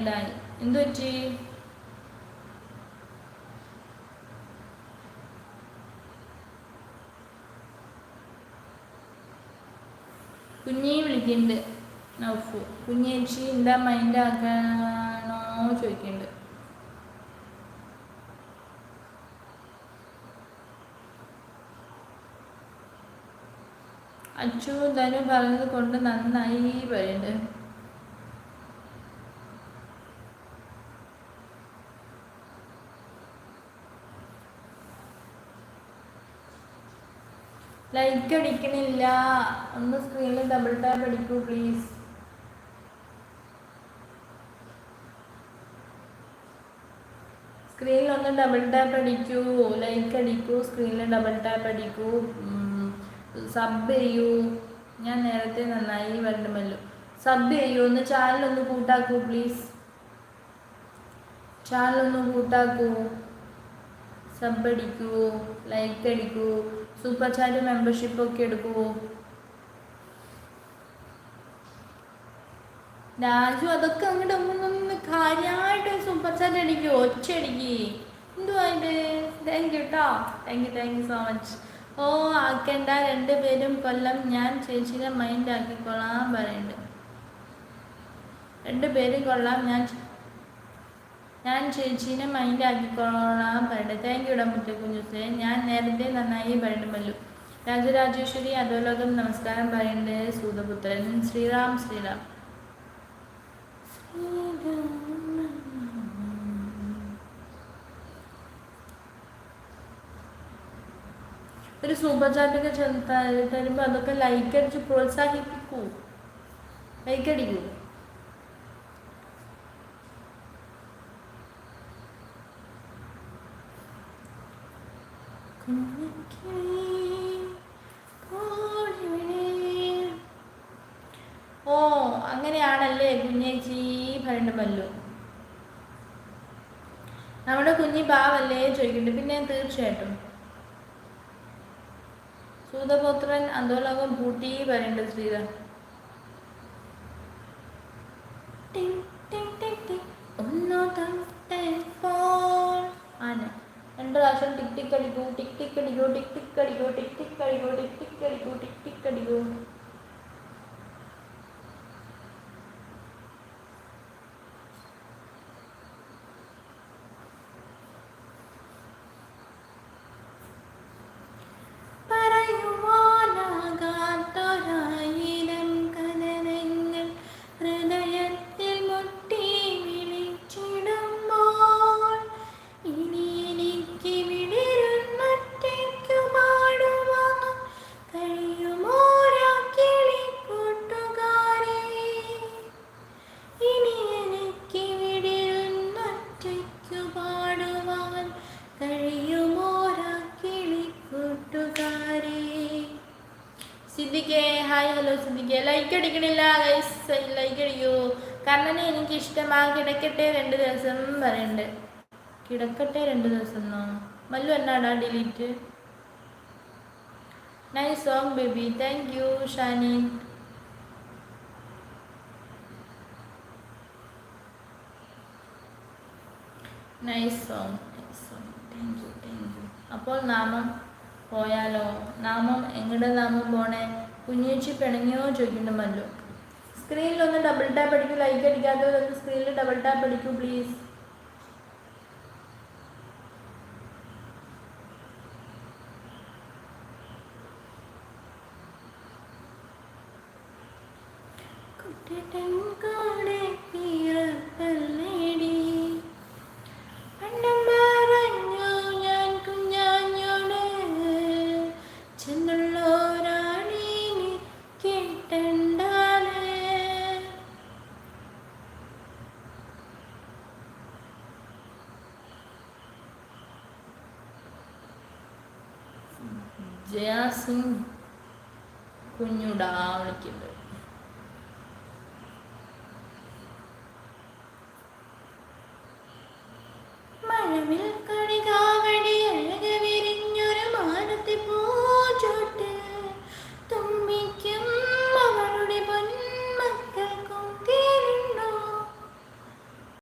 ഉണ്ടായി എന്തു വിളിക്കുന്നുണ്ട്. നൗഫു കുഞ്ഞേച്ചി എന്താ മൈൻഡ് ആക്കണോ ചോദിക്കുന്നുണ്ട്. അച്ചു ധനു പറഞ്ഞത് കൊണ്ട് നന്നായി പറയുന്നുണ്ട്. ലൈക്ക് അടിക്കണില്ല. ഒന്ന് സ്ക്രീനിൽ ഡബിൾ ടാപ്പ് അടിക്കൂ പ്ലീസ് സ്ക്രീനിൽ ഒന്ന് ഡബിൾ ടാപ്പ് അടിക്കൂ ലൈക്ക് അടിക്കൂ സ്ക്രീനിൽ ഡബിൾ ടാപ്പ് അടിക്കൂ സബ് ചെയ്യൂ. ഞാൻ നേരത്തെ നന്നായി വരണമല്ലോ സബ് ചെയ്യൂ ഒന്ന് ചാനലൊന്ന് കൂട്ടാക്കൂ പ്ലീസ് ചാനലൊന്ന് കൂട്ടാക്കൂ. സബ് അടിക്കൂ ലൈക്ക് അടിക്കൂ. സൂപ്പർ മെമ്പർഷിപ്പ് ഒക്കെ എടുക്കുമോ രാജു അതൊക്കെ അങ്ങോട്ട് ഒന്നും കാര്യമായിട്ട് സൂപ്പർ ചാറ്റ് ഒച്ച അടിക്കി. എന്തുവാ ഇത്? താങ്ക് യു കേട്ടോ thank you thank you so much ഓ ആക്കേണ്ട രണ്ടുപേരും കൊല്ലം ഞാൻ ചേച്ചിനെ മൈൻഡ് ആക്കിക്കൊള്ളാൻ പറയുന്നുണ്ട്. രണ്ടുപേരും കൊള്ളാം ഞാൻ ഞാൻ ചേച്ചീനെ മൈൻഡ് ആക്കിക്കോളാം പറയട്ടെ. താങ്ക് യു ഡമുത്തെ കുഞ്ഞുസേ ഞാൻ നേരത്തെ നന്നായി പറയണമല്ലോ. രാജരാജേശ്വരി അധോലോകം നമസ്കാരം പറയുന്നുണ്ട് സൂതപുത്രൻ. ശ്രീറാം ശ്രീറാം. ഒരു സൂപ്പർ ചാറ്റൊക്കെ തരുമ്പോൾ അതൊക്കെ ലൈക്ക് അടിച്ച് പ്രോത്സാഹിപ്പിക്കൂ. ലൈക്ക് അടിക്കൂ. ഓ അങ്ങനെയാണല്ലേ കുഞ്ഞേച്ചി ഭരണ്ടമല്ലോ നമ്മുടെ കുഞ്ഞി പാവല്ലേ ചോദിക്കുന്നുണ്ട് പിന്നെ തീർച്ചയായിട്ടും. സൂതപുത്രൻ അന്തോലോകം പൂട്ടി പറയണ്ട ശ്രീധർ. ഒന്നോ ராசன் டிக் டிக் அடிக்கும் டிக் டிக் அடிக்கும் டிக் டிக் அடிக்கும் டிக் டிக் அடிக்கும் டிக் டிக் அடிக்கும் டிக் டிக் அடிக்கும். ഹായ് ഹലോ സിദ്ദിഖേ ലൈക്ക് അടിക്കണില്ല ഗൈസ് ലൈക്ക് അടിക്കൂ. കാരണം എനിക്ക് ഇഷ്ടമാ കിടക്കട്ടെ രണ്ട് ദിവസം പറയുന്നുണ്ട് കിടക്കട്ടെ രണ്ട് ദിവസം എന്നോ? മല്ലു എന്നാടാ delete nice song baby thank you Shani. Nice song nice song thank you thank you അപ്പോൾ നാമം പോയാലോ? നാമം എങ്ങടെ നാമം പോണേ? കുഞ്ഞേച്ചി പിണങ്ങിയോ ചോദിക്കണ്ടമല്ലോ സ്ക്രീനിൽ ഒന്ന് ഡബിൾ ടാപ്പ് അടിക്കൂ ലൈക്ക് അടിക്കാത്തവരൊന്ന് സ്ക്രീനിൽ ഡബിൾ ടാപ്പ് അടിക്കൂ പ്ലീസ് കുട്ടിട്ടൻ ജയാസിൻ കുഞ്ഞുടാ വിളിക്കുന്നത് മഴവിൽ